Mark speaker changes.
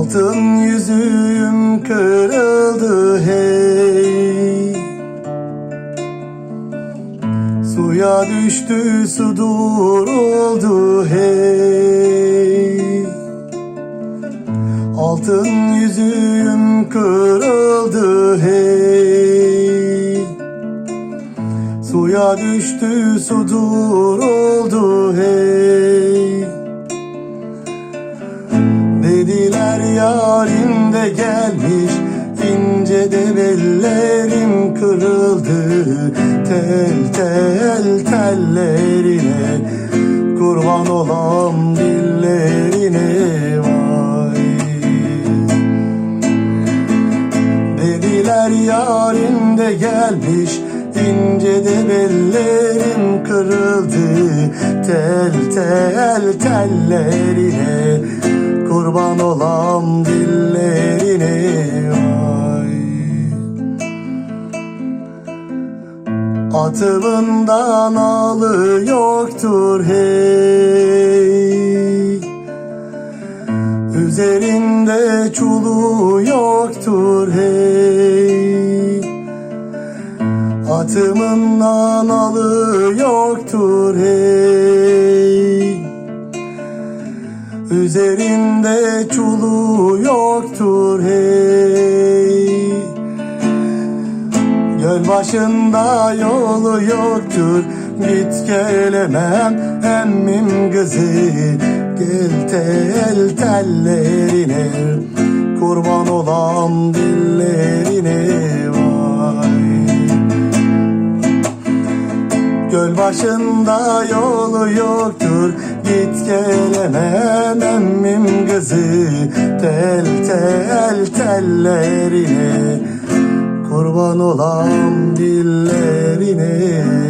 Speaker 1: Altın yüzüğüm kırıldı hey. Suya düştü su duruldu hey. Altın yüzüğüm kırıldı hey. Suya düştü su duruldu hey Dediler yarim de gelmiş ince de bellerim kırıldı. Tel tel tellerine kurban olam dillerine vay. Dediler yarim de gelmiş ince de bellerim kırıldı. Tel tel tellerine kurban olam dillerine vay. Atımından alı yoktur hey. Üzerinde çulu yoktur hey. Atımın analı yoktur hey Üzerinde çulu yoktur hey. Göl başında yolu yoktur. Git gelemem emmim kızı. Gel tel tellerine Kurban olam dillerine Göl başında yolu yoktur. Git gelemem emmim kızı Tel tel tellerine Kurban olam dillerine